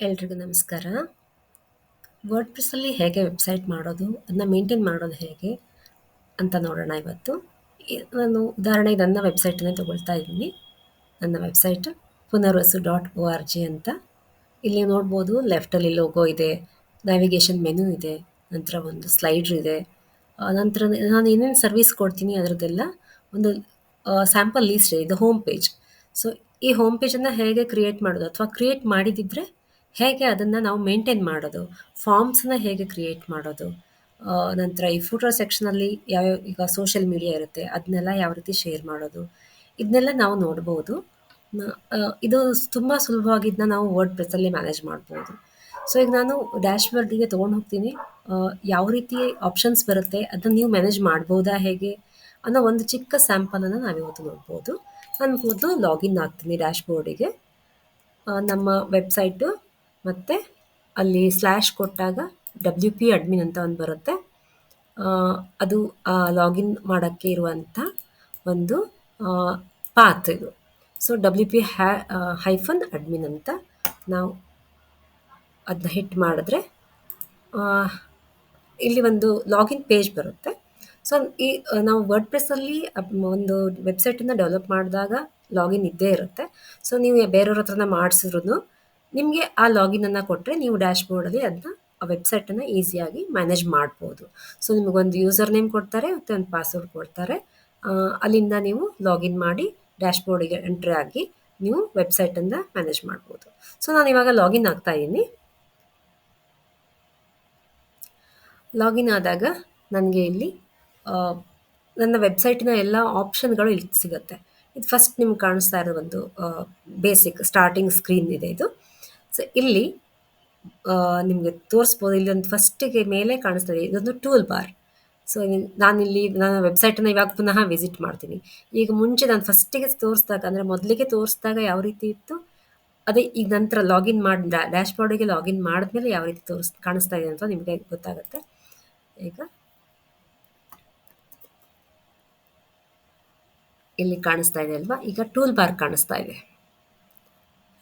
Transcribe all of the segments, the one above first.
ಎಲ್ರಿಗೂ ನಮಸ್ಕಾರ. ವರ್ಡ್ ಪ್ರೆಸ್ಸಲ್ಲಿ ಹೇಗೆ ವೆಬ್ಸೈಟ್ ಮಾಡೋದು, ಅದನ್ನ ಮೇಂಟೈನ್ ಮಾಡೋದು ಹೇಗೆ ಅಂತ ನೋಡೋಣ ಇವತ್ತು. ನಾನು ಉದಾಹರಣೆಗೆ ನನ್ನ ವೆಬ್ಸೈಟನ್ನೇ ತಗೊಳ್ತಾ ಇದ್ದೀನಿ. ನನ್ನ website Punarvasu dot O R G ಅಂತ. ಇಲ್ಲಿ ನೋಡ್ಬೋದು ಲೆಫ್ಟಲ್ಲಿ ಲೋಗೋ ಇದೆ, ನ್ಯಾವಿಗೇಷನ್ ಮೆನು ಇದೆ, ನಂತರ ಒಂದು ಸ್ಲೈಡ್ರ್ ಇದೆ. ನಂತರ ನಾನು ಏನೇನು ಸರ್ವಿಸ್ ಕೊಡ್ತೀನಿ ಅದರದ್ದೆಲ್ಲ ಒಂದು ಸ್ಯಾಂಪಲ್ ಲೀಸ್ಟ್ ಇದೆ. ಇದು ಹೋಮ್ ಪೇಜ್. ಸೊ, ಈ ಹೋಮ್ ಪೇಜನ್ನು ಹೇಗೆ ಕ್ರಿಯೇಟ್ ಮಾಡೋದು ಅಥವಾ ಕ್ರಿಯೇಟ್ ಮಾಡಿದಿದ್ರೆ ಹೇಗೆ ಅದನ್ನ ನಾವು ಮೇಂಟೈನ್ ಮಾಡೋದು, ಫಾರ್ಮ್ಸನ್ನ ಹೇಗೆ ಕ್ರಿಯೇಟ್ ಮಾಡೋದು, ನಂತರ ಈ ಫೋಟೋ ಸೆಕ್ಷನಲ್ಲಿ ಯಾವ್ಯಾವ ಈಗ ಸೋಷಿಯಲ್ ಮೀಡಿಯಾ ಇರುತ್ತೆ, ಅದನ್ನೆಲ್ಲ ಯಾವ ರೀತಿ ಶೇರ್ ಮಾಡೋದು, ಇದನ್ನೆಲ್ಲ ನಾವು ನೋಡ್ಬೋದು. ಇದು ತುಂಬ ಸುಲಭವಾಗಿ ಇದನ್ನ ನಾವು ವರ್ಡ್ ಪ್ರೆಸಲ್ಲಿ ಮ್ಯಾನೇಜ್ ಮಾಡ್ಬೋದು. ಸೊ, ಈಗ ನಾನು ಡ್ಯಾಶ್‌ಬೋರ್ಡಿಗೆ ತಗೊಂಡು ಹೋಗ್ತೀನಿ. ಯಾವ ರೀತಿ ಆಪ್ಷನ್ಸ್ ಬರುತ್ತೆ, ಅದನ್ನ ನೀವು ಮ್ಯಾನೇಜ್ ಮಾಡ್ಬೋದಾ ಹೇಗೆ ಅನ್ನೋ ಒಂದು ಚಿಕ್ಕ ಸ್ಯಾಂಪಲನ್ನು ನಾವಿವತ್ತು ನೋಡ್ಬೋದು. ನಾನು ಮೊದಲು ಲಾಗಿನ್ ಆಗ್ತೀನಿ ಡ್ಯಾಶ್‌ಬೋರ್ಡಿಗೆ. ಬೋರ್ಡಿಗೆ ನಮ್ಮ ವೆಬ್ಸೈಟು ಮತ್ತೆ ಅಲ್ಲಿ ಸ್ಲ್ಯಾಶ್ ಕೊಟ್ಟಾಗ ಡಬ್ಲ್ಯೂ ಪಿ ಅಡ್ಮಿನ್ ಅಂತ ಒಂದು ಬರುತ್ತೆ. ಅದು ಲಾಗಿನ್ ಮಾಡೋಕ್ಕೆ ಇರುವಂಥ ಒಂದು ಪಾತ್ ಇದು. So, W P hyphen admin ಅಂತ ನಾವು ಅದನ್ನ ಹಿಟ್ ಮಾಡಿದ್ರೆ ಇಲ್ಲಿ ಒಂದು ಲಾಗಿನ್ ಪೇಜ್ ಬರುತ್ತೆ. ಸೊ, ಈ ನಾವು ವರ್ಡ್ ಪ್ರೆಸ್ಸಲ್ಲಿ ಒಂದು ವೆಬ್ಸೈಟನ್ನು ಡೆವಲಪ್ ಮಾಡಿದಾಗ ಲಾಗಿನ್ ಇದ್ದೇ ಇರುತ್ತೆ. ಸೊ, ನೀವು ಬೇರೆಯವ್ರ ಹತ್ರನ ಮಾಡಿಸಿದ್ರುನು ನಿಮ್ಗೆ ಆ ಲಾಗಿನ್ ಅನ್ನು ಕೊಟ್ಟರೆ ನೀವು ಡ್ಯಾಶ್‌ಬೋರ್ಡಲ್ಲಿ ಅದನ್ನ ಆ ವೆಬ್ಸೈಟನ್ನು ಈಸಿಯಾಗಿ ಮ್ಯಾನೇಜ್ ಮಾಡ್ಬೋದು. ಸೊ, ನಿಮಗೊಂದು ಯೂಸರ್ ನೇಮ್ ಕೊಡ್ತಾರೆ ಮತ್ತು ಒಂದು ಪಾಸ್ವರ್ಡ್ ಕೊಡ್ತಾರೆ. ಅಲ್ಲಿಂದ ನೀವು ಲಾಗಿನ್ ಮಾಡಿ ಡ್ಯಾಶ್‌ಬೋರ್ಡಿಗೆ ಎಂಟ್ರಿ ಆಗಿ ನೀವು ವೆಬ್ಸೈಟನ್ನು ಮ್ಯಾನೇಜ್ ಮಾಡ್ಬೋದು. ಸೊ, ನಾನು ಇವಾಗ ಲಾಗಿನ್ ಆಗ್ತಾ ಇದ್ದೀನಿ ಲಾಗಿನ್ ಆದಾಗ ನನಗೆ ಇಲ್ಲಿ ನನ್ನ ವೆಬ್ಸೈಟಿನ ಎಲ್ಲ ಆಪ್ಷನ್‌ಗಳು ಇಲ್ಲಿ ಸಿಗುತ್ತೆ. ಇದು ಫಸ್ಟ್ ನಿಮ್ಗೆ ಕಾಣಿಸ್ತಾ ಇರೋ ಒಂದು ಬೇಸಿಕ್ ಸ್ಟಾರ್ಟಿಂಗ್ ಸ್ಕ್ರೀನ್ ಇದೆ ಇದು. ಸೊ, ಇಲ್ಲಿ ನಿಮಗೆ ತೋರಿಸ್ಬೋದು ಇಲ್ಲಿ ಒಂದು ಫಸ್ಟಿಗೆ ಮೇಲೆ ಕಾಣಿಸ್ತದೆ ಇದೆ. ಇದೊಂದು ಟೂಲ್ ಬಾರ್. ಸೊ, ನಾನಿಲ್ಲಿ ನನ್ನ ವೆಬ್ಸೈಟನ್ನು ಇವಾಗ ಪುನಃ ವಿಸಿಟ್ ಮಾಡ್ತೀನಿ. ಈಗ ಮುಂಚೆ ನಾನು ಫಸ್ಟಿಗೆ ತೋರಿಸಿದಾಗ ಅಂದರೆ ಮೊದಲಿಗೆ ತೋರಿಸಿದಾಗ ಯಾವ ರೀತಿ ಇತ್ತು, ಅದೇ ಈಗ ನಂತರ ಲಾಗಿನ್ ಮಾಡಿ ಡ್ಯಾಶ್ ಡ್ಯಾಶ್‌ಬೋರ್ಡಿಗೆ ಲಾಗಿನ್ ಮಾಡಿದ್ಮೇಲೆ ಯಾವ ರೀತಿ ತೋರಿಸ್ ಕಾಣಿಸ್ತಾ ಇದೆ ಅಂತ ನಿಮಗೆ ಗೊತ್ತಾಗುತ್ತೆ. ಈಗ ಇಲ್ಲಿ ಕಾಣಿಸ್ತಾ ಇದೆ ಅಲ್ವಾ? ಈಗ ಟೂಲ್ ಬಾರ್ ಕಾಣಿಸ್ತಾ ಇದೆ.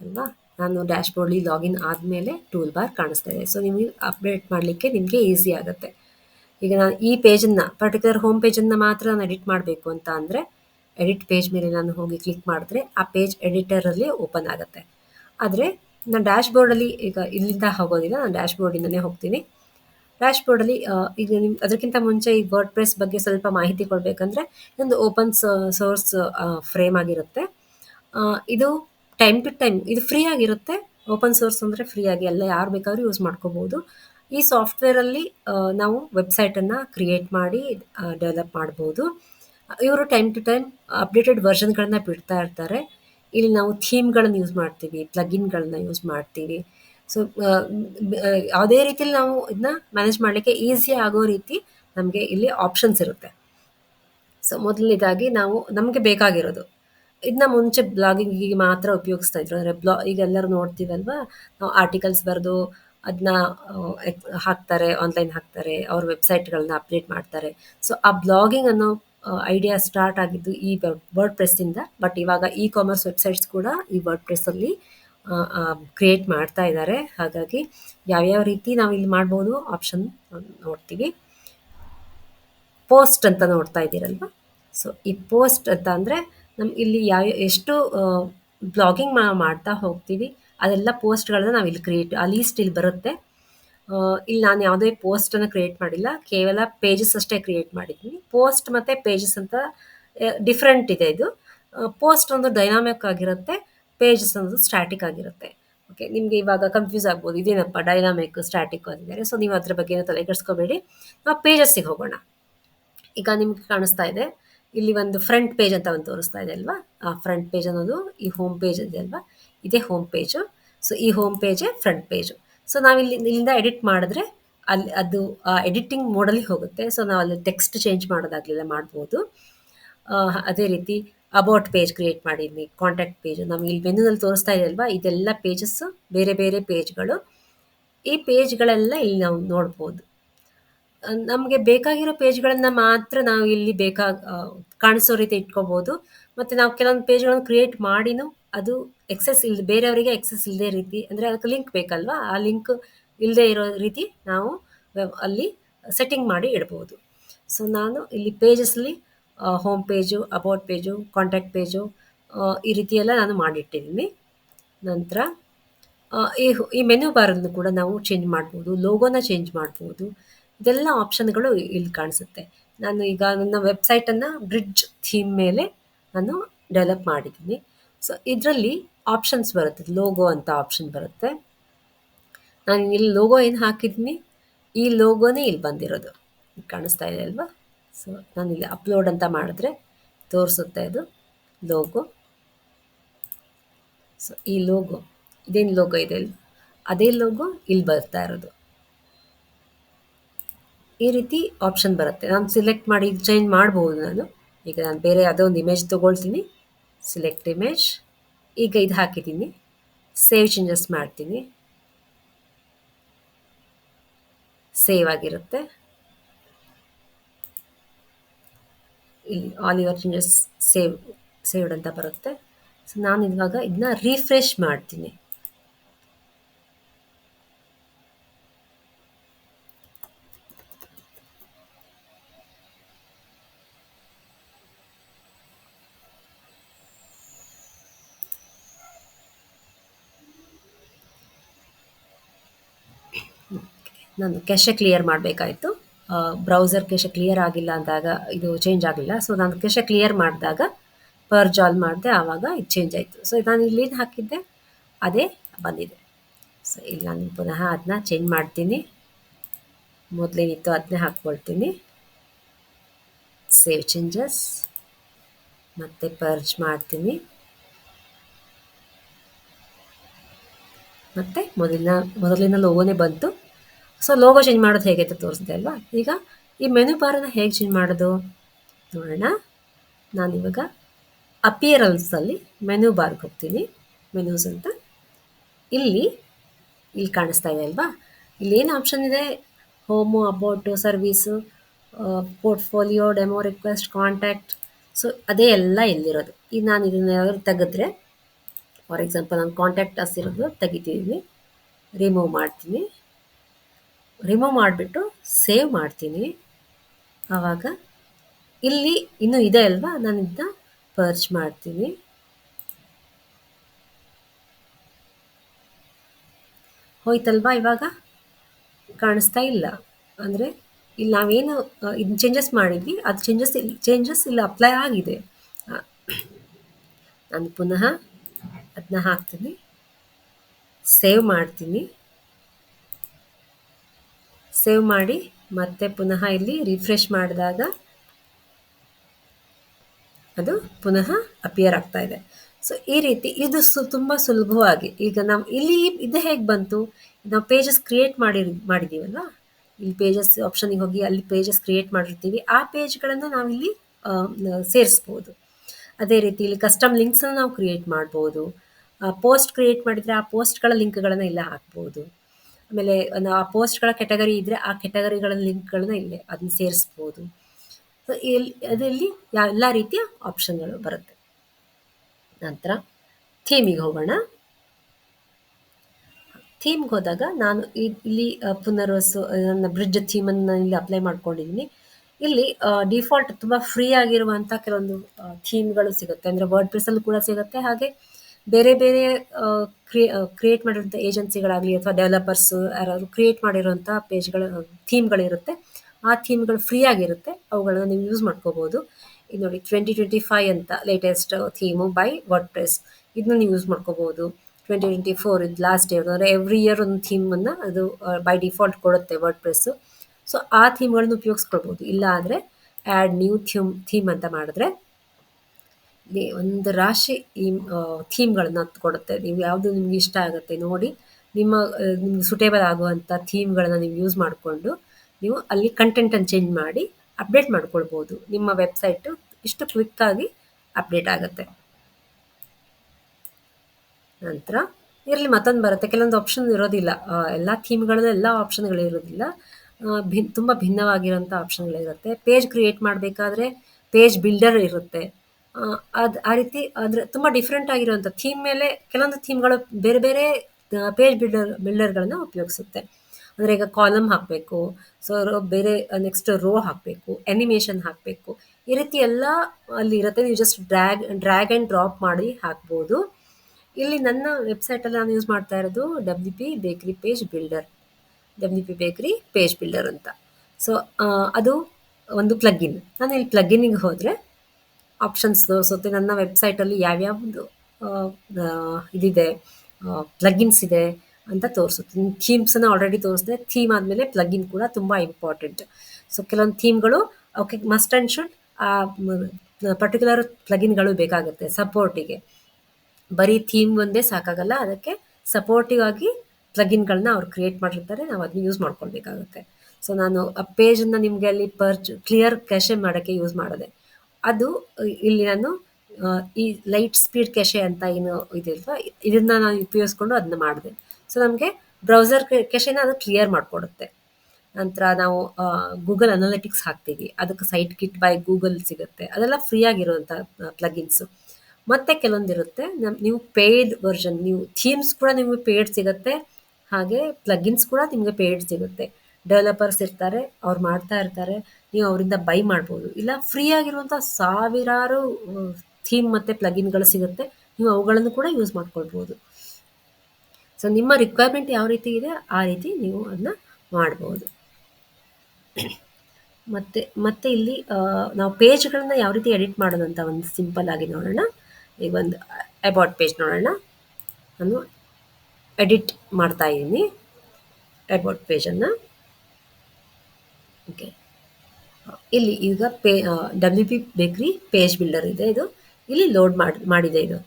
ಅಲ್ವಾ? ನಾನು ಡ್ಯಾಶ್‌ಬೋರ್ಡ್‌ಲಿ ಲಾಗಿನ್ ಆದಮೇಲೆ ಟೂಲ್ ಬಾರ್ ಕಾಣಿಸ್ತಾ ಇದೆ. ಸೊ, ನಿಮಗೆ ಅಪ್ಡೇಟ್ ಮಾಡಲಿಕ್ಕೆ ನಿಮಗೆ ಈಸಿ ಆಗುತ್ತೆ. ಈಗ ನಾನು ಈ ಪೇಜನ್ನು ಪರ್ಟಿಕ್ಯುಲರ್ ಹೋಮ್ ಪೇಜನ್ನು ಮಾತ್ರ ನಾನು ಎಡಿಟ್ ಮಾಡಬೇಕು ಅಂತ ಅಂದರೆ ಎಡಿಟ್ ಪೇಜ್ ಮೇಲೆ ನಾನು ಹೋಗಿ ಕ್ಲಿಕ್ ಮಾಡಿದ್ರೆ ಆ ಪೇಜ್ ಎಡಿಟರಲ್ಲಿ ಓಪನ್ ಆಗುತ್ತೆ. ಆದರೆ ನಾನು ಡ್ಯಾಶ್‌ಬೋರ್ಡಲ್ಲಿ ಈಗ ಇಲ್ಲಿಂದ ಹೋಗೋದಿಲ್ಲ. ನಾನು ಡ್ಯಾಶ್‌ಬೋರ್ಡಿಂದನೇ ಹೋಗ್ತೀನಿ. ಡ್ಯಾಶ್‌ಬೋರ್ಡಲ್ಲಿ ಬೋರ್ಡಲ್ಲಿ ಈಗ ನಿಮ್ ಅದಕ್ಕಿಂತ ಮುಂಚೆ ಈ ವರ್ಡ್ ಪ್ರೆಸ್ ಬಗ್ಗೆ ಸ್ವಲ್ಪ ಮಾಹಿತಿ ಕೊಡಬೇಕಂದ್ರೆ ಇದೊಂದು ಓಪನ್ ಸೋರ್ಸ್ ಫ್ರೇಮ್ ಆಗಿರುತ್ತೆ. ಇದು ಟೈಮ್ ಟು ಟೈಮ್ ಇದು ಫ್ರೀ ಆಗಿರುತ್ತೆ. ಓಪನ್ ಸೋರ್ಸ್ ಅಂದರೆ ಫ್ರೀ ಆಗಿ ಎಲ್ಲ ಯಾರು ಬೇಕಾದ್ರೂ ಯೂಸ್ ಮಾಡ್ಕೋಬೋದು ಈ ಸಾಫ್ಟ್‌ವೇರಲ್ಲಿ ನಾವು ವೆಬ್ಸೈಟನ್ನು ಕ್ರಿಯೇಟ್ ಮಾಡಿ ಡೆವಲಪ್ ಮಾಡ್ಬೋದು. ಇವರು ಟೈಮ್ ಟು ಟೈಮ್ ಅಪ್ಡೇಟೆಡ್ ವರ್ಷನ್‌ಗಳನ್ನ ಬಿಡ್ತಾ ಇರ್ತಾರೆ. ಇಲ್ಲಿ ನಾವು ಥೀಮ್ಗಳನ್ನು ಯೂಸ್ ಮಾಡ್ತೀವಿ, ಪ್ಲಗಿನ್‌ಗಳನ್ನ ಯೂಸ್ ಮಾಡ್ತೀವಿ. ಸೊ, ಯಾವುದೇ ರೀತಿಯಲ್ಲಿ ನಾವು ಇದನ್ನ ಮ್ಯಾನೇಜ್ ಮಾಡಲಿಕ್ಕೆ ಈಸಿ ಆಗೋ ರೀತಿ ನಮಗೆ ಇಲ್ಲಿ ಆಪ್ಷನ್ಸ್ ಇರುತ್ತೆ. ಸೊ, ಮೊದಲನೇದಾಗಿ ನಾವು ನಮಗೆ ಬೇಕಾಗಿರೋದು. ಇದನ್ನ ಮುಂಚೆ ಬ್ಲಾಗಿಂಗಿಗೆ ಮಾತ್ರ ಉಪಯೋಗಿಸ್ತಾ ಇದ್ರು. ಅಂದ್ರೆ ಬ್ಲಾ ಈಗ ಎಲ್ಲರೂ ನೋಡ್ತೀವಲ್ವಾ? ನಾವು ಆರ್ಟಿಕಲ್ಸ್ ಬರೆದು ಅದನ್ನ ಹಾಕ್ತಾರೆ, ಆನ್‌ಲೈನ್ ಹಾಕ್ತಾರೆ. ಅವ್ರ ವೆಬ್ಸೈಟ್‌ಗಳನ್ನ ಅಪ್ಡೇಟ್ ಮಾಡ್ತಾರೆ. ಸೊ, ಆ ಬ್ಲಾಗಿಂಗ್ ಅನ್ನೋ ಐಡಿಯಾ ಸ್ಟಾರ್ಟ್ ಆಗಿದ್ದು ಈ ವರ್ಡ್ ಪ್ರೆಸ್ಸಿಂದ ಬಟ್ ಇವಾಗ ಇ ಕಾಮರ್ಸ್ ವೆಬ್ಸೈಟ್ಸ್ ಕೂಡ ಈ ವರ್ಡ್ ಪ್ರೆಸ್ಸಲ್ಲಿ ಕ್ರಿಯೇಟ್ ಮಾಡ್ತಾ ಇದ್ದಾರೆ. ಹಾಗಾಗಿ ಯಾವ್ಯಾವ ರೀತಿ ನಾವು ಇಲ್ಲಿ ಮಾಡ್ಬೋದು ಆಪ್ಷನ್ ನೋಡ್ತೀವಿ. ಪೋಸ್ಟ್ ಅಂತ ನೋಡ್ತಾ ಇದ್ದೀರಲ್ವ ಸೊ, ಈ ಪೋಸ್ಟ್ ಅಂತ ಅಂದ್ರೆ ನಮ್ ಇಲ್ಲಿ ಯಾವ ಎಷ್ಟು ಬ್ಲಾಗಿಂಗ್ ಮಾಡ್ತಾ ಹೋಗ್ತೀವಿ ಅದೆಲ್ಲ ಪೋಸ್ಟ್‌ಗಳನ್ನ ನಾವು ಇಲ್ಲಿ ಕ್ರಿಯೇಟ್ ಆ ಲೀಸ್ಟ್ ಇಲ್ಲಿ ಬರುತ್ತೆ. ಇಲ್ಲಿ ನಾನು ಯಾವುದೇ ಪೋಸ್ಟನ್ನು ಕ್ರಿಯೇಟ್ ಮಾಡಿಲ್ಲ. ಕೇವಲ ಪೇಜಸ್ ಅಷ್ಟೇ ಕ್ರಿಯೇಟ್ ಮಾಡಿದ್ದೀನಿ. ಪೋಸ್ಟ್ ಮತ್ತೆ ಪೇಜಸ್ ಅಂತ ಡಿಫ್ರೆಂಟ್ ಇದೆ ಇದು. ಪೋಸ್ಟ್ ಒಂದು ಡೈನಾಮಿಕ್ ಆಗಿರುತ್ತೆ. ಪೇಜಸ್ ಅನ್ನೋದು ಸ್ಟ್ಯಾಟಿಕ್ ಆಗಿರುತ್ತೆ. ಓಕೆ. ನಿಮ್ಗೆ ಇವಾಗ ಕನ್‌ಫ್ಯೂಸ್ ಆಗ್ಬೋದು. ಇದೇನಪ್ಪ ಡೈನಾಮಿಕ್, ಸ್ಟ್ಯಾಟಿಕ್ ಅಂತಿದ್ದಾರೆ. ಸೊ, ನೀವು ಅದ್ರ ಬಗ್ಗೆ ತಲೆ ಕೆಡಿಸ್ಕೋಬೇಡಿ. ನಾವು ಪೇಜಸ್ಸಿಗೆ ಹೋಗೋಣ. ಈಗ ನಿಮ್ಗೆ ಕಾಣಿಸ್ತಾ ಇದೆ. ಇಲ್ಲಿ ಒಂದು ಫ್ರಂಟ್ ಪೇಜ್ ಅಂತ ಒಂದು ತೋರಿಸ್ತಾ ಇದೆ ಅಲ್ವಾ? ಆ ಫ್ರಂಟ್ ಪೇಜ್ ಅನ್ನೋದು ಈ ಹೋಮ್ ಪೇಜ್ ಇದೆ ಅಲ್ವಾ? ಇದೇ ಹೋಮ್ ಪೇಜು. ಸೊ, ಈ ಹೋಮ್ ಪೇಜೇ ಫ್ರಂಟ್ ಪೇಜು. ಸೊ, ನಾವಿಲ್ಲಿ ಇಲ್ಲಿಂದ ಎಡಿಟ್ ಮಾಡಿದ್ರೆ ಅಲ್ಲಿ ಅದು ಎಡಿಟಿಂಗ್ ಮೋಡಲ್ಲಿ ಹೋಗುತ್ತೆ. ಸೊ, ನಾವು ಅಲ್ಲಿ ಟೆಕ್ಸ್ಟ್ ಚೇಂಜ್ ಮಾಡೋದಾಗಲಿಲ್ಲ ಮಾಡ್ಬೋದು. ಅದೇ ರೀತಿ ಅಬೌಟ್ ಪೇಜ್ ಕ್ರಿಯೇಟ್ ಮಾಡಿದ್ವಿ ಕಾಂಟ್ಯಾಕ್ಟ್ ಪೇಜ್ ನಾವು ಇಲ್ಲಿ ಮೆನ್ಯೂನಲ್ಲಿ ತೋರಿಸ್ತಾ ಇದೆ ಅಲ್ವಾ? ಇದೆಲ್ಲ ಪೇಜಸ್ಸು ಬೇರೆ ಬೇರೆ ಪೇಜ್‌ಗಳು. ಈ ಪೇಜ್‌ಗಳೆಲ್ಲ ಇಲ್ಲಿ ನಾವು ನೋಡ್ಬೋದು. ನಮಗೆ ಬೇಕಾಗಿರೋ ಪೇಜ್ಗಳನ್ನು ಮಾತ್ರ ನಾವು ಇಲ್ಲಿ ಬೇಕಾ ಆಹ್, ಕಾಣಿಸೋ ರೀತಿ ಇಟ್ಕೋಬಹುದು. ಮತ್ತೆ ನಾವು ಕೆಲವೊಂದು ಪೇಜ್ಗಳನ್ನು ಕ್ರಿಯೇಟ್ ಮಾಡಿನೂ ಅದು ಎಕ್ಸೆಸ್ ಇಲ್ದೆ, ಬೇರೆಯವರಿಗೆ ಎಕ್ಸೆಸ್ ಇಲ್ಲದೆ ರೀತಿ, ಅಂದರೆ ಅದಕ್ಕೆ ಲಿಂಕ್ ಬೇಕಲ್ವಾ? ಆ ಲಿಂಕ್ ಇಲ್ಲದೆ ಇರೋ ರೀತಿ ನಾವು ಅಲ್ಲಿ ಸೆಟ್ಟಿಂಗ್ ಮಾಡಿ ಇಡ್ಬೋದು. ಸೊ ನಾನು ಇಲ್ಲಿ ಪೇಜಸ್ಲಿ home page about page contact page ಈ ರೀತಿ ಎಲ್ಲ ನಾನು ಮಾಡಿಟ್ಟಿದ್ದೀನಿ. ನಂತರ ಈ ಈ ಮೆನು ಬಾರನ್ನು ಕೂಡ ನಾವು ಚೇಂಜ್ ಮಾಡ್ಬೋದು ಲೋಗೋನ ಚೇಂಜ್ ಮಾಡ್ಬೋದು. ಇದೆಲ್ಲ ಆಪ್ಷನ್ಗಳು ಇಲ್ಲಿ ಕಾಣಿಸುತ್ತೆ. ನಾನು ಈಗ ನನ್ನ ವೆಬ್ಸೈಟನ್ನು ಬ್ರಿಡ್ಜ್ ಥೀಮ್ ಮೇಲೆ ನಾನು ಡೆವಲಪ್ ಮಾಡಿದ್ದೀನಿ. ಸೊ ಇದರಲ್ಲಿ ಆಪ್ಷನ್ಸ್ ಬರುತ್ತೆ. ಲೋಗೋ ಅಂತ ಆಪ್ಷನ್ ಬರುತ್ತೆ. ನಾನು ಇಲ್ಲಿ ಲೋಗೋ ಏನು ಹಾಕಿದ್ದೀನಿ? ಈ ಲೋಗೋನೇ ಇಲ್ಲಿ ಬಂದಿರೋದು. ಕಾಣಿಸ್ತಾ ಇದೆ ಅಲ್ವಾ? ಸೊ ನಾನು ಇಲ್ಲಿ ಅಪ್ಲೋಡ್ ಅಂತ ಮಾಡಿದ್ರೆ ತೋರಿಸುತ್ತೆ ಅದು ಲೋಗೋ ಸೊ ಈ ಲೋಗೋ ಇದೇನು ಲೋಗೋ ಇದೆ ಅದೇ ಲೋಗೋ ಇಲ್ಲಿ ಬರ್ತಾ ಇರೋದು. ಈ ರೀತಿ ಆಪ್ಷನ್ ಬರುತ್ತೆ. ನಾನು ಸಿಲೆಕ್ಟ್ ಮಾಡಿ ಚೇಂಜ್ ಮಾಡ್ಬೋದು ನಾನು. ಈಗ ನಾನು ಬೇರೆ ಯಾವುದೋ ಒಂದು ಇಮೇಜ್ ತೊಗೊಳ್ತೀನಿ. ಸಿಲೆಕ್ಟ್ ಇಮೇಜ್ ಈಗ ಇದು ಹಾಕಿದ್ದೀನಿ. ಸೇವ್ ಚೇಂಜಸ್ ಮಾಡ್ತೀನಿ. ಸೇವ್ ಆಗಿರುತ್ತೆ. ಇಲ್ಲಿ all your changes save saved ಅಂತ ಬರುತ್ತೆ. ಸೊ ನಾನು ಇವಾಗ ಇದನ್ನ ರಿಫ್ರೆಶ್ ಮಾಡ್ತೀನಿ. ನಾನು ಕೆಶೆ ಕ್ಲಿಯರ್ ಮಾಡಬೇಕಾಯಿತು. ಬ್ರೌಸರ್ ಕೆಶೆ ಕ್ಲಿಯರ್ ಆಗಿಲ್ಲ ಅಂದಾಗ ಇದು ಚೇಂಜ್ ಆಗಲಿಲ್ಲ ಸೊ ನಾನು ಕೆಶೆ ಕ್ಲಿಯರ್ ಮಾಡಿದಾಗ ಪರ್ಜ್ ಆಲ್ ಮಾಡಿದೆ, ಆವಾಗ ಇದು ಚೇಂಜ್ ಆಯಿತು. ಸೊ ನಾನು ಇಲ್ಲೇನು ಹಾಕಿದ್ದೆ? ಅದೇ ಬಂದಿದೆ. ಸೊ ಇಲ್ಲಿ ನಾನು ಪುನಃ ಅದನ್ನ ಚೇಂಜ್ ಮಾಡ್ತೀನಿ. ಮೊದಲೇನಿತ್ತು ಅದನ್ನೇ ಹಾಕ್ಕೊಳ್ತೀನಿ. ಸೇವ್ ಚೇಂಜಸ್ ಮತ್ತು ಪರ್ಜ್ ಮಾಡ್ತೀನಿ. ಮತ್ತು ಮೊದಲಿನ ಮೊದಲಿನ ಲೋಗೋನೇ ಬಂತು. ಸೊ ಲೋಗೋ ಚೇಂಜ್ ಮಾಡೋದು ಹೇಗೆ ಅಂತ ತೋರಿಸಿದೆ ಅಲ್ವಾ? ಈಗ ಈ ಮೆನು ಬಾರನ್ನು ಹೇಗೆ ಚೇಂಜ್ ಮಾಡೋದು? ನೋಡೋಣ. ನಾನಿವಾಗ ಅಪಿಯರಲ್ಸಲ್ಲಿ ಮೆನು ಬಾರ್ಗೆ ಹೋಗ್ತೀನಿ. ಮೆನ್ಯೂಸ್ ಅಂತ. ಇಲ್ಲಿ ಇಲ್ಲಿ ಕಾಣಿಸ್ತಾ ಇದೆ ಅಲ್ವಾ? ಇಲ್ಲಿ ಏನು ಆಪ್ಷನ್ ಇದೆ? Home about service portfolio demo request contact so ಅದೇ ಎಲ್ಲ ಇಲ್ಲಿರೋದು ಈಗ ನಾನು ಇದನ್ನ ಯಾವ್ದಾದ್ರು ತೆಗೆದ್ರೆ ಫಾರ್ ಎಕ್ಸಾಂಪಲ್ ನಾನು ಕಾಂಟ್ಯಾಕ್ಟ್ ಅಸ್ ಇರೋದು ರಿಮೂವ್ ಮಾಡ್ತೀನಿ. ರಿಮೂವ್ ಮಾಡಿಬಿಟ್ಟು ಸೇವ್ ಮಾಡ್ತೀನಿ. ಆವಾಗ ಇಲ್ಲಿ ಇನ್ನೂ ಇದೆ ಅಲ್ವಾ? ನಾನು ಇದನ್ನ ಪರ್ಚ್ ಮಾಡ್ತೀನಿ. ಹೋಯ್ತಲ್ವಾ ಇವಾಗ? ಕಾಣಿಸ್ತಾ ಇಲ್ಲ. ಅಂದರೆ ಇಲ್ಲಿ ನಾವೇನು ಇದು ಚೇಂಜಸ್ ಮಾಡಿದ್ವಿ. ಅದು ಚೇಂಜಸ್ ಇಲ್ಲಿ ಚೇಂಜಸ್ ಇಲ್ಲಿ ಅಪ್ಲೈ ಆಗಿದೆ. ನಾನು ಪುನಃ ಅದನ್ನ ಹಾಕ್ತೀನಿ. ಸೇವ್ ಮಾಡ್ತೀನಿ. ಸೇವ್ ಮಾಡಿ ಮತ್ತೆ ಪುನಃ ಇಲ್ಲಿ ರಿಫ್ರೆಶ್ ಮಾಡಿದಾಗ ಅದು ಪುನಃ ಅಪಿಯರ್ ಆಗ್ತಾ ಇದೆ. ಸೊ ಈ ರೀತಿ ಇದು ಸು ತುಂಬ ಸುಲಭವಾಗಿ ಈಗ ನಾವು ಇಲ್ಲಿ ಇದು ಹೇಗೆ ಬಂತು? ನಾವು ಪೇಜಸ್ ಕ್ರಿಯೇಟ್ ಮಾಡಿ ಮಾಡಿದ್ದೀವಲ್ವಾ ಇಲ್ಲಿ ಪೇಜಸ್ ಆಪ್ಷನಿಗೆ ಹೋಗಿ ಅಲ್ಲಿ ಪೇಜಸ್ ಕ್ರಿಯೇಟ್ ಮಾಡಿರ್ತೀವಿ. ಆ ಪೇಜ್ಗಳನ್ನು ನಾವಿಲ್ಲಿ ಸೇರಿಸ್ಬೋದು. ಅದೇ ರೀತಿ ಇಲ್ಲಿ ಕಸ್ಟಮ್ ಲಿಂಕ್ಸನ್ನು ನಾವು ಕ್ರಿಯೇಟ್ ಮಾಡ್ಬೋದು. ಪೋಸ್ಟ್ ಕ್ರಿಯೇಟ್ ಮಾಡಿದರೆ ಆ ಪೋಸ್ಟ್ಗಳ ಲಿಂಕ್ಗಳನ್ನು ಇಲ್ಲ ಹಾಕ್ಬೋದು. ಆಮೇಲೆ ಆ ಪೋಸ್ಟ್ಗಳ ಕೆಟಗರಿ ಇದ್ದರೆ ಆ ಕೆಟಗರಿಗಳ ಲಿಂಕ್ಗಳನ್ನ ಇಲ್ಲಿ ಅದನ್ನ ಸೇರಿಸ್ಬೋದು. ಸೊ ಇಲ್ಲಿ ಅದರಲ್ಲಿ ಎಲ್ಲ ರೀತಿಯ ಆಪ್ಷನ್ಗಳು ಬರುತ್ತೆ. ನಂತರ ಥೀಮಿಗೆ ಹೋಗೋಣ. ಥೀಮ್ಗೆ ಹೋದಾಗ ನಾನು ಇಲ್ಲಿ ಪುನರ್ವಸು, ನನ್ನ ಬ್ರಿಡ್ಜ್ ಥೀಮನ್ನು ನಾನು ಇಲ್ಲಿ ಅಪ್ಲೈ ಮಾಡ್ಕೊಂಡಿದ್ದೀನಿ ಇಲ್ಲಿ ಡಿಫಾಲ್ಟ್ ತುಂಬ ಫ್ರೀ ಆಗಿರುವಂಥ ಕೆಲವೊಂದು ಥೀಮ್ಗಳು ಸಿಗುತ್ತೆ. ಅಂದರೆ ವರ್ಡ್ ಪ್ರೆಸ್ಸಲ್ಲೂ ಕೂಡ ಸಿಗುತ್ತೆ. ಹಾಗೆ ಬೇರೆ ಬೇರೆ ಕ್ರಿಯೇಟ್ ಮಾಡಿರೋಂಥ ಏಜೆನ್ಸಿಗಳಾಗಲಿ ಅಥವಾ ಡೆವಲಪರ್ಸ್ ಯಾರಾದ್ರು ಕ್ರಿಯೇಟ್ ಮಾಡಿರೋಂಥ ಪೇಜ್ಗಳ ಥೀಮ್ಗಳಿರುತ್ತೆ ಆ ಥೀಮ್ಗಳು ಫ್ರೀ ಆಗಿರುತ್ತೆ. ಅವುಗಳನ್ನ ನೀವು ಯೂಸ್ ಮಾಡ್ಕೋಬೋದು. ಇದು ನೋಡಿ ಟ್ವೆಂಟಿ ಟ್ವೆಂಟಿ ಫೈವ್ ಅಂತ latest theme by WordPress ಇದನ್ನ ನೀವು ಯೂಸ್ ಮಾಡ್ಕೋಬೋದು. ಟ್ವೆಂಟಿ ಟ್ವೆಂಟಿ ಫೋರ್ ಇದು ಲಾಸ್ಟ್ ಇಯರ್ ಅಂದರೆ ಎವ್ರಿ ಇಯರ್ ಒಂದು ಥೀಮನ್ನು ಅದು ಬೈ ಡಿಫಾಲ್ಟ್ ಕೊಡುತ್ತೆ ವರ್ಡ್ ಪ್ರೆಸ್ಸು ಸೊ ಆ ಥೀಮ್ಗಳನ್ನ ಉಪಯೋಗಿಸ್ಕೊಳ್ಬೋದು. ಇಲ್ಲ ಅಂದರೆ ಆ್ಯಡ್ ನ್ಯೂ ಥೀಮ್ ಥೀಮ್ ಅಂತ ಮಾಡಿದ್ರೆ ಒಂದು ರಾಶಿ ಈ ಥೀಮ್ಗಳನ್ನ ಕೊಡುತ್ತೆ. ನೀವು ಯಾವುದು ನಿಮ್ಗೆ ಇಷ್ಟ ಆಗುತ್ತೆ ನೋಡಿ. ನಿಮ್ಮ ನಿಮ್ಗೆ ಸುಟೇಬಲ್ ಆಗುವಂಥ ಥೀಮ್ಗಳನ್ನ ನೀವು ಯೂಸ್ ಮಾಡಿಕೊಂಡು ನೀವು ಅಲ್ಲಿ ಕಂಟೆಂಟನ್ನು ಚೇಂಜ್ ಮಾಡಿ ಅಪ್ಡೇಟ್ ಮಾಡ್ಕೊಳ್ಬೋದು. ನಿಮ್ಮ ವೆಬ್ಸೈಟು ಇಷ್ಟು ಕ್ವಿಕ್ಕಾಗಿ ಅಪ್ಡೇಟ್ ಆಗುತ್ತೆ. ನಂತರ ಇದರಲ್ಲಿ ಮತ್ತೊಂದು ಬರುತ್ತೆ. ಕೆಲವೊಂದು ಆಪ್ಷನ್ ಇರೋದಿಲ್ಲ. ಎಲ್ಲ ಥೀಮ್ಗಳಲ್ಲೂ ಎಲ್ಲ ಆಪ್ಷನ್ಗಳು ಇರೋದಿಲ್ಲ. ಭಿನ್, ತುಂಬ ಭಿನ್ನವಾಗಿರೋಂಥ ಆಪ್ಷನ್ಗಳಿರುತ್ತೆ ಪೇಜ್ ಕ್ರಿಯೇಟ್ ಮಾಡಬೇಕಾದ್ರೆ ಪೇಜ್ ಬಿಲ್ಡರ್ ಇರುತ್ತೆ. ಅದು, ಆ ರೀತಿ ಅದರ ತುಂಬ ಡಿಫ್ರೆಂಟ್ ಆಗಿರುವಂಥ ಥೀಮ್ ಮೇಲೆ ಕೆಲವೊಂದು ಥೀಮ್ಗಳು ಬೇರೆ ಬೇರೆ ಪೇಜ್ ಬಿಲ್ಡರ್ ಬಿಲ್ಡರ್ಗಳನ್ನ ಉಪಯೋಗಿಸುತ್ತೆ. ಅಂದರೆ ಈಗ ಕಾಲಮ್ ಹಾಕಬೇಕು ಸೊ ಬೇರೆ ನೆಕ್ಸ್ಟ್ ರೋ ಹಾಕಬೇಕು ಅನಿಮೇಷನ್ ಹಾಕಬೇಕು, ಈ ರೀತಿ ಎಲ್ಲ ಅಲ್ಲಿ ಇರುತ್ತೆ. ನೀವು just drag drag and drop ಮಾಡಿ ಹಾಕ್ಬೋದು. ಇಲ್ಲಿ ನನ್ನ ವೆಬ್ಸೈಟಲ್ಲಿ ನಾನು ಯೂಸ್ ಮಾಡ್ತಾ ಇರೋದು W P bakery page builder W P bakery page builder ಅಂತ. ಸೊ ಅದು ಒಂದು ಪ್ಲಗ್ಗಿನ್ ನಾನು ಇಲ್ಲಿ ಪ್ಲಗ್ಗಿನಿಗೆ ಹೋದರೆ ಆಪ್ಷನ್ಸ್ ತೋರಿಸುತ್ತೆ ನನ್ನ ವೆಬ್ಸೈಟಲ್ಲಿ ಯಾವ್ಯಾವುದು ಇದಿದೆ ಪ್ಲಗಿನ್ಸ್ ಇದೆ ಅಂತ ತೋರಿಸುತ್ತೆ. ಥೀಮ್ಸನ್ನ ಆಲ್ರೆಡಿ ತೋರಿಸಿದೆ ಥೀಮ್ ಆದಮೇಲೆ ಪ್ಲಗಿನ್ ಕೂಡ ತುಂಬ ಇಂಪಾರ್ಟೆಂಟ್ ಸೊ ಕೆಲವೊಂದು ಥೀಮ್ಗಳು ಓಕೆ ಮಸ್ಟ್ ಆ್ಯಂಡ್ ಶುಡ್ ಆ ಪರ್ಟಿಕ್ಯುಲರ್ ಪ್ಲಗಿನ್ಗಳು ಬೇಕಾಗುತ್ತೆ ಸಪೋರ್ಟಿಗೆ ಬರೀ ಥೀಮ್ ಒಂದೇ ಸಾಕಾಗಲ್ಲ, ಅದಕ್ಕೆ ಸಪೋರ್ಟಿವ್ ಆಗಿ ಪ್ಲಗಿನ್ಗಳನ್ನ ಅವ್ರು ಕ್ರಿಯೇಟ್ ಮಾಡಿರ್ತಾರೆ, ನಾವು ಅದನ್ನ ಯೂಸ್ ಮಾಡ್ಕೊಳ್ಬೇಕಾಗುತ್ತೆ. ಸೊ ನಾನು ಆ ಪೇಜನ್ನು ನಿಮಗೆ ಅಲ್ಲಿ ಪರ್ಚ್ ಕ್ಲಿಯರ್ ಕ್ಯಾಶೆ ಮಾಡೋಕ್ಕೆ ಯೂಸ್ ಮಾಡಿದೆ. ಅದು, ಇಲ್ಲಿ ನಾನು ಈ ಲೈಟ್ ಸ್ಪೀಡ್ ಕೆಶೆ ಅಂತ ಏನು ಇದೆಯಲ್ವಾ ಇದನ್ನ ನಾನು ಉಪಯೋಗಿಸ್ಕೊಂಡು ಅದನ್ನ ಮಾಡಿದೆ. ಸೊ ನಮಗೆ ಬ್ರೌಸರ್ ಕೆಶೆನ ಅದು ಕ್ಲಿಯರ್ ಮಾಡಿಕೊಡುತ್ತೆ. ನಂತರ ನಾವು ಗೂಗಲ್ ಅನಾಲಿಟಿಕ್ಸ್ ಹಾಕ್ತೀವಿ ಅದಕ್ಕೆ ಸೈಟ್ ಕಿಟ್ ಬೈ ಗೂಗಲ್ ಸಿಗುತ್ತೆ. ಅದೆಲ್ಲ ಫ್ರೀ ಆಗಿರುವಂಥ ಪ್ಲಗಿನ್ಸು ಮತ್ತೆ ಕೆಲವೊಂದಿರುತ್ತೆ ನಮ್, ನೀವು ಪೇಯ್ಡ್ ವರ್ಷನ್ ನೀವು ಥೀಮ್ಸ್ ಕೂಡ ನಿಮಗೆ ಪೇಯ್ಡ್ ಸಿಗುತ್ತೆ. ಹಾಗೆ ಪ್ಲಗಿನ್ಸ್ ಕೂಡ ನಿಮಗೆ ಪೇಯ್ಡ್ ಸಿಗುತ್ತೆ. ಡೆವಲಪರ್ಸ್ ಇರ್ತಾರೆ, ಅವ್ರು ಮಾಡ್ತಾ ಇರ್ತಾರೆ, ನೀವು ಅವರಿಂದ ಬೈ ಮಾಡ್ಬೋದು. ಇಲ್ಲ ಫ್ರೀ ಆಗಿರುವಂಥ ಸಾವಿರಾರು ಥೀಮ್ ಮತ್ತು ಪ್ಲಗಿನ್ಗಳು ಸಿಗುತ್ತೆ. ನೀವು ಅವುಗಳನ್ನು ಕೂಡ ಯೂಸ್ ಮಾಡ್ಕೊಳ್ಬೋದು. ಸೊ ನಿಮ್ಮ ರಿಕ್ವೈರ್ಮೆಂಟ್ ಯಾವ ರೀತಿ ಇದೆ, ಆ ರೀತಿ ನೀವು ಅದನ್ನ ಮಾಡ್ಬೋದು. ಮತ್ತೆ ಮತ್ತೆ ಇಲ್ಲಿ ನಾವು ಪೇಜ್ಗಳನ್ನ ಯಾವ ರೀತಿ ಎಡಿಟ್ ಮಾಡೋದಂತ ಒಂದು ಸಿಂಪಲ್ ಆಗಿ ನೋಡೋಣ. ಈಗ ಒಂದು ಅಬೌಟ್ ಪೇಜ್ ನೋಡೋಣ. ನಾನು ಎಡಿಟ್ ಮಾಡ್ತಾ ಇದ್ದೀನಿ, ಅಬೌಟ್ ಪೇಜನ್ನು. ಓಕೆ ಇಲ್ಲಿ ಈಗ pay W P bakery page builder ಇದೆ ಇದು. ಇಲ್ಲಿ ಲೋಡ್ ಮಾಡಿ, ಮಾಡಿದೆ ಇದು.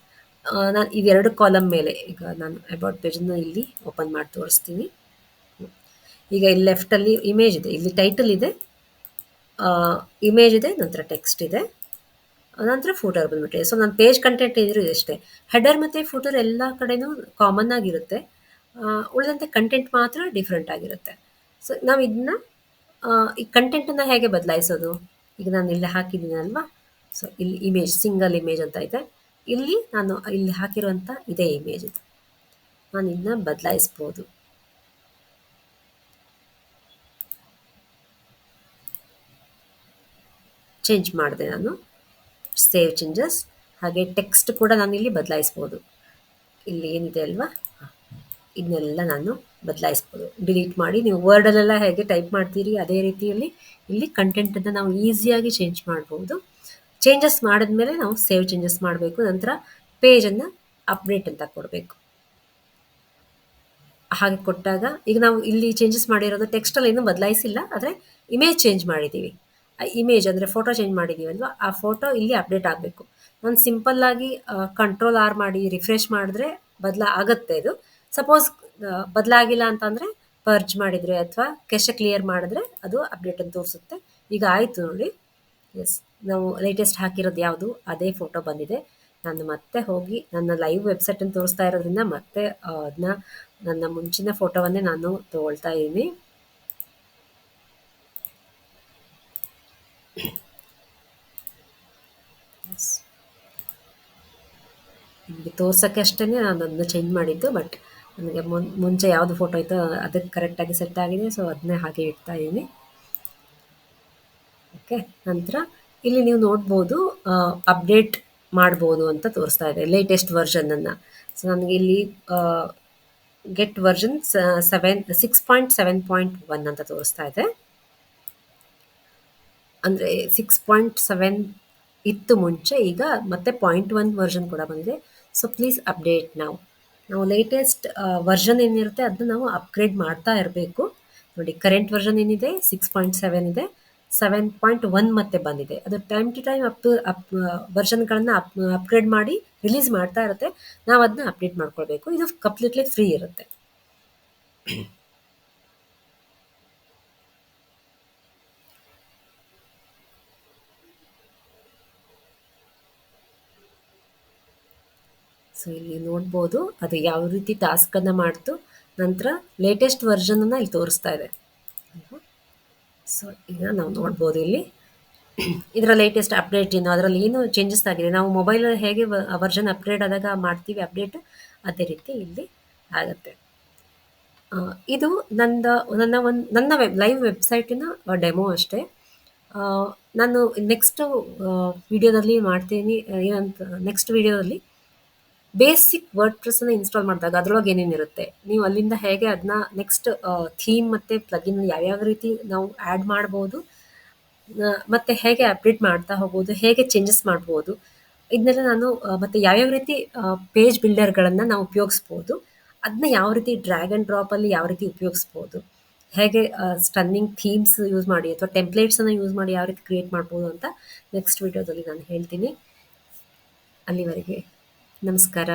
ನಾನು ಇವೆರಡು ಕಾಲಮ್ ಮೇಲೆ ಈಗ ನಾನು ಅಬೌಟ್ ಪೇಜನ್ನು ಇಲ್ಲಿ ಓಪನ್ ಮಾಡಿ ತೋರಿಸ್ತೀನಿ. ಈಗ ಇಲ್ಲಿ ಲೆಫ್ಟಲ್ಲಿ ಇಮೇಜ್ ಇದೆ. ಇಲ್ಲಿ ಟೈಟಲ್ ಇದೆ. ಇಮೇಜ್ ಇದೆ, ನಂತರ ಟೆಕ್ಸ್ಟ್ ಇದೆ. ನಂತರ ಫೂಟರ್ ಬಂದುಬಿಟ್ಟಿದೆ ಸೊ ನನ್ನ ಪೇಜ್ ಕಂಟೆಂಟ್ ಇದ್ರೂ ಅಷ್ಟೇ. ಹೆಡರ್ ಮತ್ತು ಫೂಟರ್ ಎಲ್ಲ ಕಡೆನೂ ಕಾಮನ್ ಆಗಿರುತ್ತೆ. ಉಳಿದಂತೆ ಕಂಟೆಂಟ್ ಮಾತ್ರ ಡಿಫ್ರೆಂಟ್ ಆಗಿರುತ್ತೆ. ಸೊ ನಾವು ಇದನ್ನ ಈ ಕಂಟೆಂಟನ್ನು ಹೇಗೆ ಬದಲಾಯಿಸೋದು? ಈಗ ನಾನು ಇಲ್ಲಿ ಹಾಕಿದ್ದೀನಿ ಅಲ್ವಾ? ಸೊ ಇಲ್ಲಿ ಇಮೇಜ್ ಸಿಂಗಲ್ ಇಮೇಜ್ ಅಂತ ಇದೆ. ಇಲ್ಲಿ ನಾನು ಇಲ್ಲಿ ಹಾಕಿರುವಂಥ ಇದೇ ಇಮೇಜ್ ಇದು. ನಾನು ಇದನ್ನ ಬದಲಾಯಿಸ್ಬೋದು. ಚೇಂಜ್ ಮಾಡಿದೆ ನಾನು. ಸೇವ್ ಚೇಂಜಸ್ ಹಾಗೆ ಟೆಕ್ಸ್ಟ್ ಕೂಡ ನಾನು ಇಲ್ಲಿ ಬದಲಾಯಿಸ್ಬೋದು. ಇಲ್ಲಿ ಏನಿದೆ ಅಲ್ವಾ? ಇದನ್ನೆಲ್ಲ ನಾನು ಬದಲಾಯಿಸ್ಬೋದು. ಡಿಲೀಟ್ ಮಾಡಿ ನೀವು ವರ್ಡಲ್ಲೆಲ್ಲ ಹೇಗೆ ಟೈಪ್ ಮಾಡ್ತೀರಿ ಅದೇ ರೀತಿಯಲ್ಲಿ ಇಲ್ಲಿ ಕಂಟೆಂಟನ್ನು ನಾವು ಈಸಿಯಾಗಿ ಚೇಂಜ್ ಮಾಡ್ಬೋದು. ಚೇಂಜಸ್ ಮಾಡಿದ್ಮೇಲೆ ನಾವು ಸೇವ್ ಚೇಂಜಸ್ ಮಾಡಬೇಕು. ನಂತರ ಪೇಜನ್ನು ಅಪ್ಡೇಟ್ ಅಂತ ಕೊಡಬೇಕು. ಹಾಗೆ ಕೊಟ್ಟಾಗ ಈಗ ನಾವು ಇಲ್ಲಿ ಚೇಂಜಸ್ ಮಾಡಿರೋದು ಟೆಕ್ಸ್ಟಲ್ಲಿ ಏನೂ ಬದಲಾಯಿಸಿಲ್ಲ, ಆದರೆ ಇಮೇಜ್ ಚೇಂಜ್ ಮಾಡಿದ್ದೀವಿ ಆ ಇಮೇಜ್ ಅಂದರೆ ಫೋಟೋ ಚೇಂಜ್ ಮಾಡಿದ್ದೀವಲ್ವ ಆ ಫೋಟೋ ಇಲ್ಲಿ ಅಪ್ಡೇಟ್ ಆಗಬೇಕು. ನಾನು ಸಿಂಪಲ್ಲಾಗಿ ಕಂಟ್ರೋಲ್ ಆರ್ ಮಾಡಿ ರಿಫ್ರೆಶ್ ಮಾಡಿದ್ರೆ ಬದಲ ಆಗುತ್ತೆ ಇದು. ಸಪೋಸ್ ಬದಲಾಗಿಲ್ಲ ಅಂತಂದರೆ ಪರ್ಜ್ ಮಾಡಿದರೆ ಅಥವಾ ಕೆಶ ಕ್ಲಿಯರ್ ಮಾಡಿದ್ರೆ ಅದು ಅಪ್ಡೇಟ್ ಅಂತ ತೋರಿಸುತ್ತೆ. ಈಗ ಆಯಿತು ನೋಡಿ. ಎಸ್ ನಾವು ಲೇಟೆಸ್ಟ್ ಹಾಕಿರೋದು ಯಾವುದು? ಅದೇ ಫೋಟೋ ಬಂದಿದೆ. ನಾನು ಮತ್ತೆ ಹೋಗಿ ನನ್ನ ಲೈವ್ ವೆಬ್ಸೈಟನ್ನು ತೋರಿಸ್ತಾ ಇರೋದ್ರಿಂದ ಮತ್ತೆ ಅದನ್ನ ನನ್ನ ಮುಂಚಿನ ಫೋಟೋವನ್ನೇ ನಾನು ತಗೊಳ್ತಾ ಇದ್ದೀನಿ. ತೋರ್ಸೋಕ್ಕೆ ಅಷ್ಟೇ ನಾನು ಅದನ್ನ ಚೇಂಜ್ ಮಾಡಿದ್ದು ಬಟ್ ನನಗೆ ಮುನ್, ಮುಂಚೆ ಯಾವುದು ಫೋಟೋ ಇತ್ತೋ ಅದಕ್ಕೆ ಕರೆಕ್ಟಾಗಿ ಸೆಟ್ ಆಗಿದೆ. ಸೊ ಅದನ್ನೇ ಹಾಗೆ ಇಡ್ತಾ ಇದ್ದೀನಿ. ಓಕೆ ನಂತರ ಇಲ್ಲಿ ನೀವು ನೋಡ್ಬೋದು ಅಪ್ಡೇಟ್ ಮಾಡ್ಬೋದು ಅಂತ ತೋರಿಸ್ತಾ ಇದೆ ಲೇಟೆಸ್ಟ್ ವರ್ಷನನ್ನು ಸೊ ನನಗೆ ಇಲ್ಲಿ get version seven six point seven point one ಅಂತ ತೋರಿಸ್ತಾ ಇದೆ. ಅಂದರೆ ಸಿಕ್ಸ್ ಪಾಯಿಂಟ್ ಸೆವೆನ್ ಇತ್ತು ಮುಂಚೆ, ಈಗ ಮತ್ತೆ ಪಾಯಿಂಟ್ ಒನ್ ವರ್ಷನ್ ಕೂಡ ಬಂದಿದೆ. ಸೊ ಪ್ಲೀಸ್ ಅಪ್ಡೇಟ್ ನಾವು ನಾವು ಲೇಟೆಸ್ಟ್ ವರ್ಷನ್ ಏನಿರುತ್ತೆ ಅದನ್ನ ನಾವು ಅಪ್ಗ್ರೇಡ್ ಮಾಡ್ತಾ ಇರಬೇಕು. ನೋಡಿ ಕರೆಂಟ್ ವರ್ಷನ್ ಏನಿದೆ? ಸಿಕ್ಸ್ ಪಾಯಿಂಟ್ ಸೆವೆನ್ ಇದೆ. ಸೆವೆನ್ ಪಾಯಿಂಟ್ ಒನ್ ಮತ್ತೆ ಬಂದಿದೆ. ಅದು time to time up up ವರ್ಷನ್ಗಳನ್ನ up upgrade ಮಾಡಿ ರಿಲೀಸ್ ಮಾಡ್ತಾ ಇರುತ್ತೆ. ನಾವು ಅದನ್ನ ಅಪ್ಡೇಟ್ ಮಾಡ್ಕೊಳ್ಬೇಕು. ಇದು ಕಂಪ್ಲೀಟ್ಲಿ ಫ್ರೀ ಇರುತ್ತೆ. ಸೊ ಇಲ್ಲಿ ನೋಡ್ಬೋದು ಅದು ಯಾವ ರೀತಿ ಟಾಸ್ಕನ್ನು ಮಾಡ್ತು. ನಂತರ ಲೇಟೆಸ್ಟ್ ವರ್ಷನನ್ನು ಇಲ್ಲಿ ತೋರಿಸ್ತಾ ಇದೆ. ಸೊ ಈಗ ನಾವು ನೋಡ್ಬೋದು ಇಲ್ಲಿ. ಇದರ ಲೇಟೆಸ್ಟ್ ಅಪ್ಡೇಟ್ ಏನು? ಅದರಲ್ಲಿ ಏನು ಚೇಂಜಸ್ ಆಗಿದೆ? ನಾವು ಮೊಬೈಲ್ ಹೇಗೆ ವರ್ಷನ್ ಅಪ್ಗ್ರೇಡ್ ಆದಾಗ ಮಾಡ್ತೀವಿ ಅಪ್ಡೇಟ್ ಅದೇ ರೀತಿ ಇಲ್ಲಿ ಆಗುತ್ತೆ. ಇದು ನಂದ, ನನ್ನ ಒಂದು, ನನ್ನ ವೆಬ್ ಲೈವ್ ವೆಬ್ಸೈಟಿನ ಡೆಮೋ ಅಷ್ಟೇ. ನಾನು ನೆಕ್ಸ್ಟು ವಿಡಿಯೋದಲ್ಲಿ ಮಾಡ್ತೀನಿ. ಏನಂತ ನೆಕ್ಸ್ಟ್ ವಿಡಿಯೋದಲ್ಲಿ ಬೇಸಿಕ್ ವರ್ಡ್ ಪ್ರೆಸ್ನ ಇನ್ಸ್ಟಾಲ್ ಮಾಡಿದಾಗ ಅದರೊಳಗೆ ಏನೇನಿರುತ್ತೆ ನೀವು ಅಲ್ಲಿಂದ ಹೇಗೆ ಅದನ್ನ ನೆಕ್ಸ್ಟ್ ಥೀಮ್ ಮತ್ತು ಪ್ಲಗಿನ್ ಯಾವ್ಯಾವ ರೀತಿ ನಾವು ಆ್ಯಡ್ ಮಾಡ್ಬೋದು ಮತ್ತು ಹೇಗೆ ಅಪ್ಡೇಟ್ ಮಾಡ್ತಾ ಹೋಗ್ಬೋದು, ಹೇಗೆ ಚೇಂಜಸ್ ಮಾಡ್ಬೋದು ಇದನ್ನೆಲ್ಲ ನಾನು ಮತ್ತು ಮತ್ತೆ ಯಾವ್ಯಾವ ರೀತಿ ಪೇಜ್ ಬಿಲ್ಡರ್ಗಳನ್ನು ನಾವು ಉಪಯೋಗಿಸ್ಬೋದು ಅದನ್ನ ಯಾವ ರೀತಿ ಡ್ರ್ಯಾಗ್ ಆ್ಯಂಡ್ ಡ್ರಾಪಲ್ಲಿ ಯಾವ ರೀತಿ ಉಪಯೋಗಿಸ್ಬೋದು, ಹೇಗೆ ಸ್ಟನ್ನಿಂಗ್ ಥೀಮ್ಸ್ ಯೂಸ್ ಮಾಡಿ ಅಥವಾ ಟೆಂಪ್ಲೇಟ್ಸನ್ನು ಯೂಸ್ ಮಾಡಿ ಯಾವ ರೀತಿ ಕ್ರಿಯೇಟ್ ಮಾಡ್ಬೋದು ಅಂತ ನೆಕ್ಸ್ಟ್ ವಿಡಿಯೋದಲ್ಲಿ ನಾನು ಹೇಳ್ತೀನಿ. ಅಲ್ಲಿವರೆಗೆ ನಮಸ್ಕಾರ.